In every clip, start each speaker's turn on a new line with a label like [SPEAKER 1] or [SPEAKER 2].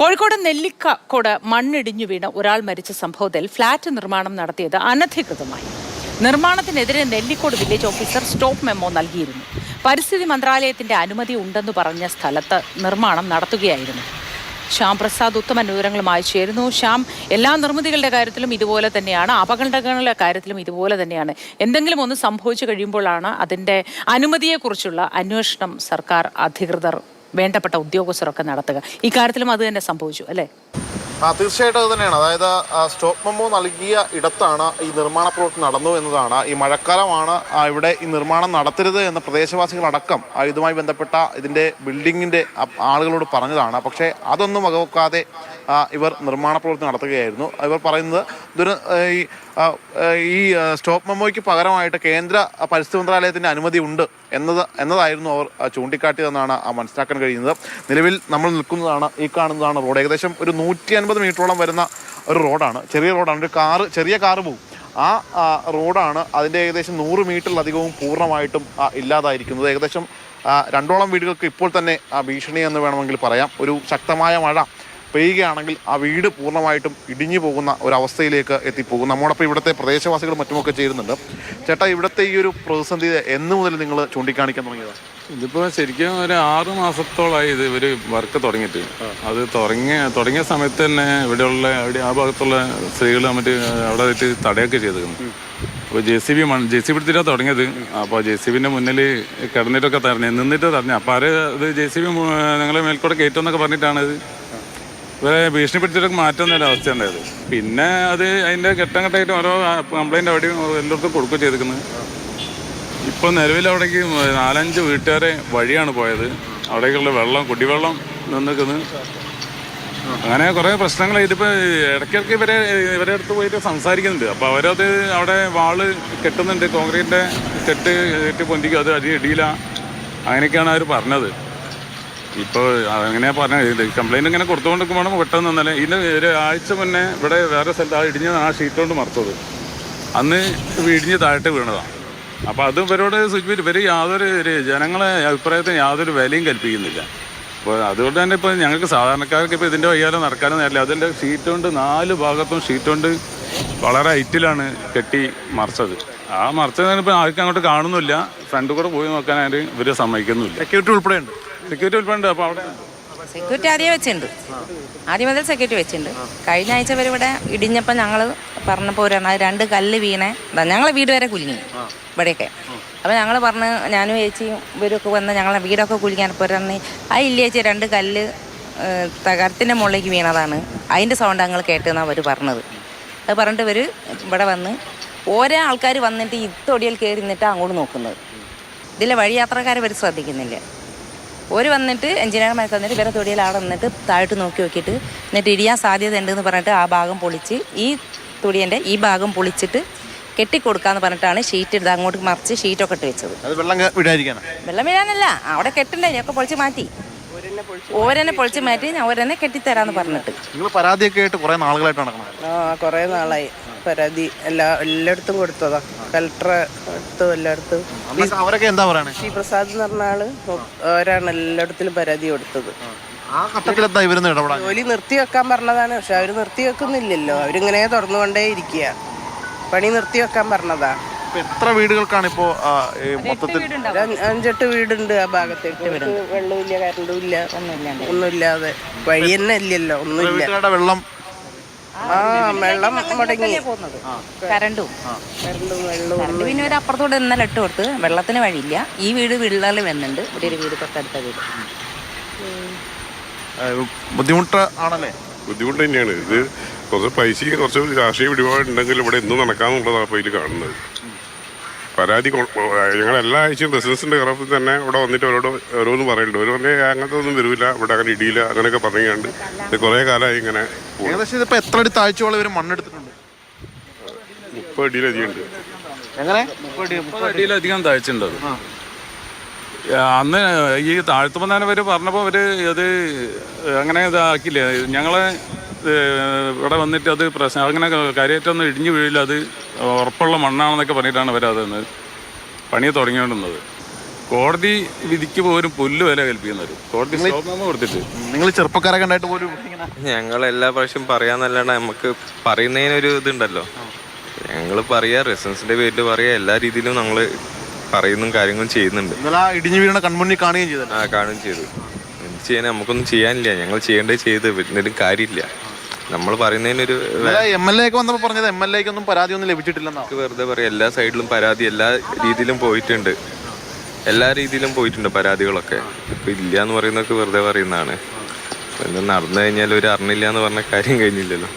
[SPEAKER 1] കോഴിക്കോട് നെല്ലിക്കോട് മണ്ണിടിഞ്ഞു വീണ് ഒരാൾ മരിച്ച സംഭവത്തിൽ ഫ്ളാറ്റ് നിർമ്മാണം നടത്തിയത് അനധികൃതമായി. നിർമ്മാണത്തിനെതിരെ Nellikode village officer stop memo നൽകിയിരുന്നു. പരിസ്ഥിതി മന്ത്രാലയത്തിന്റെ അനുമതി ഉണ്ടെന്ന് പറഞ്ഞ സ്ഥലത്ത് നിർമ്മാണം നടത്തുകയായിരുന്നു. ശ്യാം പ്രസാദ് ഉത്തമ വിവരങ്ങളുമായി ചേരുന്നു. ശ്യാം എല്ലാ നിർമ്മിതികളുടെ കാര്യത്തിലും ഇതുപോലെ തന്നെയാണ് അപകടങ്ങളുടെ കാര്യത്തിലും ഇതുപോലെ തന്നെയാണ്. എന്തെങ്കിലും ഒന്ന് സംഭവിച്ചു കഴിയുമ്പോഴാണ് അതിന്റെ അനുമതിയെക്കുറിച്ചുള്ള അന്വേഷണം സർക്കാർ അധികൃതർ വേണ്ടപ്പെട്ട ഉദ്യോഗസ്ഥരൊക്കെ നടത്തുക. ഇക്കാര്യത്തിലും അത് തന്നെ സംഭവിച്ചു അല്ലേ?
[SPEAKER 2] ആ തീർച്ചയായിട്ടും അത് തന്നെയാണ്. അതായത് സ്റ്റോപ്പ് മെമ്മോ നൽകിയ ഇടത്താണ് ഈ നിർമ്മാണ പ്രവൃത്തി നടന്നു എന്നതാണ്. ഈ മഴക്കാലമാണ് ഇവിടെ ഈ നിർമ്മാണം നടത്തരുത് എന്ന പ്രദേശവാസികളടക്കം ഇതുമായി ബന്ധപ്പെട്ട ഇതിന്റെ ബിൽഡിങ്ങിന്റെ ആളുകളോട് പറഞ്ഞതാണ്. പക്ഷേ അതൊന്നും വകവെക്കാതെ ഇവർ നിർമ്മാണ പ്രവർത്തനം നടത്തുകയായിരുന്നു. ഇവർ പറയുന്നത് ഇതൊരു ഈ ഈ സ്റ്റോപ്പ് മെമ്മോയ്ക്ക് പകരമായിട്ട് കേന്ദ്ര പരിസ്ഥിതി മന്ത്രാലയത്തിന്റെ അനുമതി ഉണ്ട് എന്നത് എന്നതായിരുന്നു അവർ ചൂണ്ടിക്കാട്ടിയതെന്നാണ് മനസ്സിലാക്കാൻ കഴിയുന്നത്. നിലവിൽ നമ്മൾ നിൽക്കുന്നതാണ് ഈ കാണുന്നതാണ് റോഡ്. ഏകദേശം ഒരു നൂറ്റി അൻപത് മീറ്ററോളം വരുന്ന ഒരു റോഡാണ്. ചെറിയ റോഡാണ്. ഒരു കാറ് ചെറിയ കാറ് പോകും ആ റോഡാണ് അതിന്റെ ഏകദേശം നൂറ് മീറ്ററിലധികവും പൂർണമായിട്ടും ഇല്ലാതായിരിക്കുന്നത്. ഏകദേശം രണ്ടോളം വീടുകൾക്ക് ഇപ്പോൾ തന്നെ ഭീഷണി എന്ന് വേണമെങ്കിൽ പറയാം. ഒരു ശക്തമായ മഴ പെയ്യുകയാണെങ്കിൽ ആ വീട് പൂർണമായിട്ടും ഇടിഞ്ഞു പോകുന്ന ഒരവസ്ഥയിലേക്ക് എത്തിപ്പോകും. നമ്മോടൊപ്പം ഇവിടുത്തെ പ്രദേശവാസികൾ മറ്റുമൊക്കെ ചേരുന്നുണ്ട്. ചേട്ടാ ഇവിടുത്തെ ഈ ഒരു പ്രതിസന്ധി എന്ന് മുതൽ നിങ്ങൾ ചൂണ്ടിക്കാണിക്കാൻ തുടങ്ങിയതാണ്
[SPEAKER 3] ഇതിപ്പോൾ ശരിക്കും ഒരു ആറ് മാസത്തോളായി ഇത് ഇവർ വർക്ക് തുടങ്ങിയിട്ട്. അത് തുടങ്ങിയ തുടങ്ങിയ സമയത്ത് തന്നെ ഇവിടെയുള്ള അവിടെ ആ ഭാഗത്തുള്ള സ്ത്രീകൾ മറ്റ് അവിടെ വെച്ച് തടയൊക്കെ ചെയ്തിരുന്നു. അപ്പോൾ J C B J C B എടുത്തിട്ടാണ് തുടങ്ങിയത്. അപ്പോൾ ജെ സി ബിന്റെ മുന്നിൽ കിടന്നിട്ടൊക്കെ തരണേ നിന്നിട്ട് തരണേ. അപ്പോൾ ആര് ഇത് ജെ സി ബി ഞങ്ങളെ മേൽക്കൂടെ കയറ്റുമെന്നൊക്കെ പറഞ്ഞിട്ടാണ് ഇത്. ഇവരെ ഭീഷണിപ്പെടുത്തിയിട്ട് മാറ്റുന്ന ഒരു അവസ്ഥ ഉണ്ടായത് പിന്നെ അത് അതിന്റെ ഘട്ടം ഘട്ടമായിട്ട് ഓരോ കംപ്ലൈന്റ് അവിടെയും എല്ലായിടത്തും കൊടുക്കുക ചെയ്തിരിക്കുന്നത്. ഇപ്പോൾ നിലവിൽ അവിടേക്ക് നാലഞ്ച് വീട്ടുകാരെ വഴിയാണ് പോയത്. അവിടേക്കുള്ള വെള്ളം കുടിവെള്ളം നിന്നിക്കുന്നത് അങ്ങനെ കുറേ പ്രശ്നങ്ങൾ ഇതിപ്പോൾ ഇടയ്ക്കിടയ്ക്ക് ഇവരെ ഇവരെ അടുത്ത് പോയിട്ട് സംസാരിക്കുന്നുണ്ട്. അപ്പോൾ അവരത് അവിടെ വാൾ കെട്ടുന്നുണ്ട്. കോൺക്രീറ്റിന്റെ കെട്ട് കെട്ടി പൊന്തിക്കും. അത് അടി ഇടിയില്ല. അങ്ങനെയൊക്കെയാണ് അവർ പറഞ്ഞത്. ഇപ്പോൾ അങ്ങനെ പറഞ്ഞത്. കംപ്ലൈന്റ് ഇങ്ങനെ കൊടുത്തുകൊണ്ട് നിൽക്കുമ്പോൾ പെട്ടെന്ന് തന്നെ ഇതിന് ഒരു ആഴ്ച മുന്നേ ഇവിടെ വേറെ സ്ഥലത്ത് ആ ഇടിഞ്ഞ ആ ഷീറ്റ് കൊണ്ട് മറത്തത്. അന്ന് ഇടിഞ്ഞ് താഴോട്ട് വീണതാണ് അപ്പോൾ അത് ഇവരോട് സൂചിപ്പിച്ചു ഇവർ യാതൊരു ജനങ്ങളെ അഭിപ്രായത്തിന് യാതൊരു വിലയും കൽപ്പിക്കുന്നില്ല. അപ്പോൾ അതുകൊണ്ട് തന്നെ ഇപ്പോൾ ഞങ്ങൾക്ക് സാധാരണക്കാർക്ക് ഇപ്പോൾ ഇതിന്റെ വയ്യാതെ നടക്കാനും നേരില്ല അതിന്റെ ഷീറ്റ് കൊണ്ട് നാല് ഭാഗത്തും ഷീറ്റ് കൊണ്ട് വളരെ ഹൈറ്റിലാണ് കെട്ടി മറിച്ചത്. ആ മറിച്ചത് ഇപ്പോൾ ആർക്കും അങ്ങോട്ട് കാണുന്നില്ല. ഫ്രണ്ട് കൂടെ പോയി നോക്കാനായിട്ട് ഇവർ സമ്മതിക്കുന്നില്ല.
[SPEAKER 2] സെക്യൂരിറ്റി ഉൾപ്പെടെ ഉണ്ട്
[SPEAKER 3] സെക്യൂരിറ്റി ഉൾപ്പെടെ അപ്പോൾ അവിടെ
[SPEAKER 4] സെക്യൂരിറ്റി ആദ്യം വെച്ചിട്ടുണ്ട്. ആദ്യം മുതൽ സെക്യൂരിറ്റി വെച്ചിട്ടുണ്ട്. കഴിഞ്ഞ ആഴ്ച വരെ ഇവിടെ ഇടിഞ്ഞപ്പോൾ ഞങ്ങൾ പറഞ്ഞപ്പോൾ ഒരു രണ്ട് കല്ല് വീണേ ഞങ്ങളെ വീട് വരെ കുലുങ്ങി ഇവിടെയൊക്കെ. അപ്പോൾ ഞങ്ങൾ പറഞ്ഞ് ഞാനും ചേച്ചിയും ഇവരൊക്കെ വന്ന് ഞങ്ങളെ വീടൊക്കെ കുലുങ്ങിയപ്പോൾ പറഞ്ഞ് ആ ഇല്ല ചേച്ചി രണ്ട് കല്ല് തകരത്തിന്റെ മുകളിലേക്ക് വീണതാണ്. അതിന്റെ സൗണ്ട് ഞങ്ങൾ കേട്ടെന്നാണ് അവർ പറഞ്ഞത്. അത് പറഞ്ഞിട്ട് ഇവർ ഇവിടെ വന്ന് ഓരോ ആൾക്കാർ വന്നിട്ട് ഇത്തൊടിയിൽ തൊടിയിൽ കയറി നിന്നിട്ടാണ് അങ്ങോട്ട് നോക്കുന്നത്. ഇതിലെ വഴിയാത്രക്കാരെ ഇവർ ശ്രദ്ധിക്കുന്നില്ല. ഒരു വന്നിട്ട് എഞ്ചിനീയർമാർക്ക് വന്നിട്ട് ഇവരെ തൊടിയിൽ അവിടെ നിന്നിട്ട് താഴോട്ട് നോക്കി നോക്കിയിട്ട് എന്നിട്ട് ഇടിയാൻ സാധ്യത ഉണ്ടെന്ന് പറഞ്ഞിട്ട് ആ ഭാഗം പൊളിച്ച് ഈ തുടിയന്റെ ഈ ഭാഗം പൊളിച്ചിട്ട് കെട്ടിക്കൊടുക്കാന്ന് പറഞ്ഞിട്ടാണ് ഷീറ്റ് എടുത്ത് അങ്ങോട്ട് മറിച്ച് ഷീറ്റൊക്കെ ഇട്ട് വെച്ചത്.
[SPEAKER 2] വെള്ളം
[SPEAKER 4] വീഴാനല്ല അവിടെ കെട്ടണ്ടേ ഞൊക്കെ പൊളിച്ച് മാറ്റി. ഓരെന്നെ പൊളിച്ച് മാറ്റി ഞാൻ ഓരെന്നെ കെട്ടിത്തരാന്ന് പറഞ്ഞിട്ട്.
[SPEAKER 2] നിങ്ങൾ പരാതിയൊക്കെ ആയിട്ട് കുറേ നാളുകളായിട്ട് നടക്കണം
[SPEAKER 5] ആ കുറെ നാളായി. പരാതി എല്ലാ എല്ലായിടത്തും കൊടുത്തതാ. കലക്ടറെ അടുത്ത് എല്ലായിടത്തും.
[SPEAKER 2] അവരൊക്കെ എന്താ പറയണേ?
[SPEAKER 5] ശ്രീ പ്രസാദ് എന്ന് പറഞ്ഞ ആൾ അവരാണ് എല്ലായിടത്തിലും പരാതി കൊടുത്തത്. ജോലി നിർത്തി വെക്കാൻ പറഞ്ഞതാണ് പക്ഷെ അവർ നിർത്തി വെക്കുന്നില്ലല്ലോ. അവരിങ്ങനെ തുറന്നുകൊണ്ടേ ഇരിക്കുക പണി നിർത്തി വെക്കാൻ പറഞ്ഞതാ.
[SPEAKER 2] എത്ര വീടുകൾക്കാണ് ഇപ്പോ മൊത്തത്തിൽ?
[SPEAKER 5] അഞ്ചെട്ട് വീടുണ്ട് ആ ഭാഗത്തേക്ക്. വെള്ളമില്ല കറണ്ടും ഇല്ല. ഒന്നുമില്ലാതെ. വഴി തന്നെ ഇല്ലല്ലോ ഒന്നുമില്ല.
[SPEAKER 2] വെള്ളം
[SPEAKER 5] ആ വെള്ളം മുടങ്ങി.
[SPEAKER 4] പോകുന്നത്. കരണ്ടും.
[SPEAKER 5] കറണ്ടും വെള്ളവും
[SPEAKER 4] പിന്നെ ഒരു അപ്പുറത്തോടെ ഇന്നലെ ഇട്ട് കൊടുത്ത് വെള്ളത്തിന് വഴിയില്ല. ഈ വീട് വിള്ളൽ വന്നുണ്ട് ഇവിടെ ഒരു വീട് തൊട്ടടുത്ത വീട്.
[SPEAKER 2] ബുദ്ധിമുട്ടാണല്ലേ ബുദ്ധിമുട്ട് ആണല്ലേ?
[SPEAKER 6] ബുദ്ധിമുട്ട് തന്നെയാണ്. ഇത് കുറച്ച് പൈസ കുറച്ച് രാഷ്ട്രീയ പിടിപാടുണ്ടെങ്കിൽ ഇവിടെ എന്നും നടക്കാന്നുള്ളതാണ് അപ്പോൾ ഇതിൽ കാണുന്നത്. പരാതി ഞങ്ങൾ എല്ലാ ആഴ്ചയും റെസിഡൻസിന്റെ കറപ്പിൽ തന്നെ ഇവിടെ വന്നിട്ട് അവരോട് ഓരോന്ന് പറയുന്നുണ്ട് ഒരു പറഞ്ഞാൽ അങ്ങനത്തെ ഒന്നും വരില്ല ഇവിടെ അങ്ങനെ ഇടിയില്ല അങ്ങനെയൊക്കെ പറഞ്ഞുകൊണ്ട് ഇത് കുറേ കാലമായി ഇങ്ങനെ
[SPEAKER 2] ഏകദേശം ഇതിപ്പോൾ എത്ര അടി താഴ്ചയോളം ഇവർ മണ്ണെടുത്തിട്ടുണ്ട്?
[SPEAKER 6] മുപ്പത് ഇടിയിലധികം ഉണ്ട്.
[SPEAKER 2] എങ്ങനെ?
[SPEAKER 3] മുപ്പത് അടിയിലധികം താഴ്ചയുണ്ട് അത്. അന്ന് ഈ താഴ്ത്തുമ്പന്നാൻ അവർ പറഞ്ഞപ്പോൾ അവർ അത് അങ്ങനെ ഇതാക്കില്ലേ ഞങ്ങളെ ഇവിടെ വന്നിട്ട് അത് പ്രശ്നം. അങ്ങനെ കാര്യമായിട്ടൊന്നും ഇടിഞ്ഞു വീഴില്ല. അത് ഉറപ്പുള്ള മണ്ണാണെന്നൊക്കെ പറഞ്ഞിട്ടാണ് അവർ അത് പണി തുടങ്ങിക്കൊണ്ടിരുന്നത്. കോടതി വിധിക്ക് പോലും പുല്ല് വില കൽപ്പിക്കുന്നത്. കോടതി കൊടുത്തിട്ട്
[SPEAKER 2] നിങ്ങൾ ചെറുപ്പക്കാരൊക്കെ ഉണ്ടായിട്ട് പോലും ഇങ്ങനെ
[SPEAKER 7] ഞങ്ങൾ എല്ലാ പ്രാവശ്യം പറയാന്നല്ലാണ്ട് നമുക്ക് പറയുന്നതിനൊരു ഇതുണ്ടല്ലോ. ഞങ്ങൾ പറയാ റെസൻസിന്റെ പേരിൽ പറയാ എല്ലാ രീതിയിലും നമ്മൾ പറയുന്നും കാര്യങ്ങളും ചെയ്യുന്നുണ്ട്.
[SPEAKER 2] ഇന്നലെ ഇടിഞ്ഞു വീണ കൺമുന്നിൽ കാണുകയും ചെയ്തു
[SPEAKER 7] ആ കാണുകയും ചെയ്തു. ചെയ്യാൻ നമുക്കൊന്നും ചെയ്യാനില്ല. ഞങ്ങൾ ചെയ്യേണ്ടത് ചെയ്ത് വരുന്നതിലും കാര്യമില്ല. നമ്മൾ പറയുന്നതിനൊരു
[SPEAKER 2] എം എൽ എ ഒക്കെ വന്നപ്പോൾ പറഞ്ഞത് എം എൽ എക്ക് ഒന്നും പരാതി ഒന്നും ലഭിച്ചിട്ടില്ലെന്നാ.
[SPEAKER 7] നമുക്ക് വെറുതെ പറയാം. എല്ലാ സൈഡിലും പരാതി എല്ലാ രീതിയിലും പോയിട്ടുണ്ട്. എല്ലാ രീതിയിലും പോയിട്ടുണ്ട് പരാതികളൊക്കെ. ഇപ്പൊ ഇല്ല എന്ന് പറയുന്നതൊക്കെ വെറുതെ പറയുന്നതാണ്. എന്താ നടന്നു കഴിഞ്ഞാൽ ഒരു അറിഞ്ഞില്ല എന്ന് പറഞ്ഞ കാര്യം കഴിഞ്ഞില്ലല്ലോ.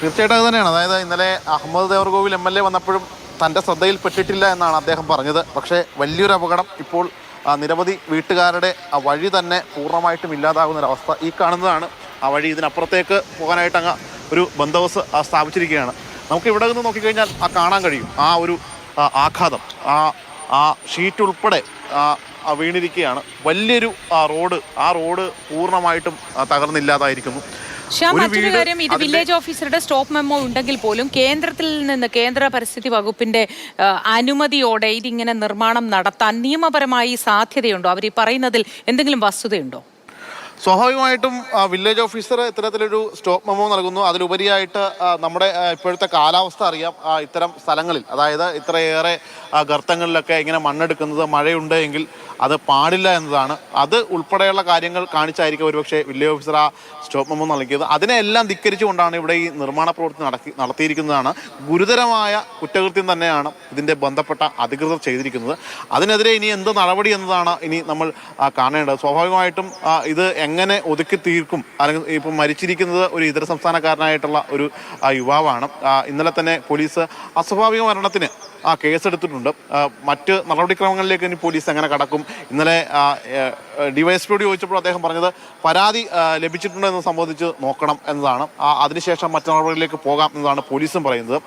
[SPEAKER 2] തീർച്ചയായിട്ടും അത് തന്നെയാണ്. അതായത് ഇന്നലെ Ahammad Devarkovil M L A വന്നപ്പോഴും തന്റെ ശ്രദ്ധയിൽപ്പെട്ടിട്ടില്ല എന്നാണ് അദ്ദേഹം പറഞ്ഞത്. പക്ഷേ വലിയൊരു അപകടം ഇപ്പോൾ നിരവധി വീട്ടുകാരുടെ ആ വഴി തന്നെ പൂർണമായിട്ടും ഇല്ലാതാകുന്ന ഒരു അവസ്ഥ ഈ കാണുന്നതാണ്. ആ വഴി ഇതിനപ്പുറത്തേക്ക് പോകാനായിട്ട് അങ്ങ് ഒരു ബന്ദോബസ് സ്ഥാപിച്ചിരിക്കുകയാണ്. നമുക്ക് ഇവിടെ നിന്ന് നോക്കിക്കഴിഞ്ഞാൽ ആ കാണാൻ കഴിയും. ആ ഒരു ആഘാതം. ആ ആ ഷീറ്റ് ഉൾപ്പെടെ വീണിരിക്കുകയാണ്. വലിയൊരു റോഡ് ആ റോഡ് പൂർണമായിട്ടും തകർന്നില്ലാതായിരിക്കുന്നു.
[SPEAKER 1] ശ്യാം മറ്റൊരു കാര്യം ഇത് വില്ലേജ് ഓഫീസറുടെ സ്റ്റോപ്പ് മെമ്മോ ഉണ്ടെങ്കിൽ പോലും കേന്ദ്രത്തിൽ നിന്ന് കേന്ദ്ര പരിസ്ഥിതി വകുപ്പിന്റെ അനുമതിയോടെ ഇതിങ്ങനെ നിർമ്മാണം നടത്താൻ നിയമപരമായി സാധ്യതയുണ്ടോ? അവർ ഈ പറയുന്നതിൽ എന്തെങ്കിലും വസ്തുതയുണ്ടോ?
[SPEAKER 2] സ്വാഭാവികമായിട്ടും വില്ലേജ് ഓഫീസർ ഇത്തരത്തിലൊരു സ്റ്റോപ്പ് മെമ്മോ നൽകുന്നു. അതിലുപരിയായിട്ട് നമ്മുടെ ഇപ്പോഴത്തെ കാലാവസ്ഥ അറിയാം ഇത്തരം സ്ഥലങ്ങളിൽ. അതായത് ഇത്രയേറെ ഗർത്തങ്ങളിലൊക്കെ ഇങ്ങനെ മണ്ണെടുക്കുന്നത് മഴയുണ്ട് എങ്കിൽ അത് പാടില്ല എന്നതാണ്. അത് ഉൾപ്പെടെയുള്ള കാര്യങ്ങൾ കാണിച്ചായിരിക്കും ഒരുപക്ഷെ വില്ലേജ് ഓഫീസർ ആ സ്റ്റോപ്പ് മെമ്മോ നൽകിയത്. അതിനെല്ലാം ധിക്കരിച്ചുകൊണ്ടാണ് ഇവിടെ ഈ നിർമ്മാണ പ്രവൃത്തി നടത്തി നടത്തിയിരിക്കുന്നതാണ്. ഗുരുതരമായ കുറ്റകൃത്യം തന്നെയാണ് ഇതിന്റെ ബന്ധപ്പെട്ട അധികൃതർ ചെയ്തിരിക്കുന്നത്. അതിനെതിരെ ഇനി എന്ത് നടപടി എന്നതാണ് ഇനി നമ്മൾ കാണേണ്ടത്. സ്വാഭാവികമായിട്ടും ഇത് എങ്ങനെ ഒതുക്കി തീർക്കും? അല്ലെങ്കിൽ ഇപ്പം മരിച്ചിരിക്കുന്നത് ഒരു ഇതര സംസ്ഥാനക്കാരനായിട്ടുള്ള ഒരു യുവാവാണ്. ഇന്നലെ തന്നെ പോലീസ് അസ്വാഭാവിക മരണത്തിന് ആ കേസെടുത്തിട്ടുണ്ട്. മറ്റ് നടപടിക്രമങ്ങളിലേക്ക് ഇനി പോലീസ് എങ്ങനെ കടക്കും? ഇന്നലെ ഡിവൈഎസ്പിയോട് ചോദിച്ചപ്പോൾ അദ്ദേഹം പറഞ്ഞത് പരാതി ലഭിച്ചിട്ടുണ്ടോ എന്ന് സംബന്ധിച്ച് നോക്കണം എന്നതാണ്. അതിനുശേഷം മറ്റു നടപടികളിലേക്ക് പോകാം എന്നതാണ് പോലീസും പറയുന്നത്.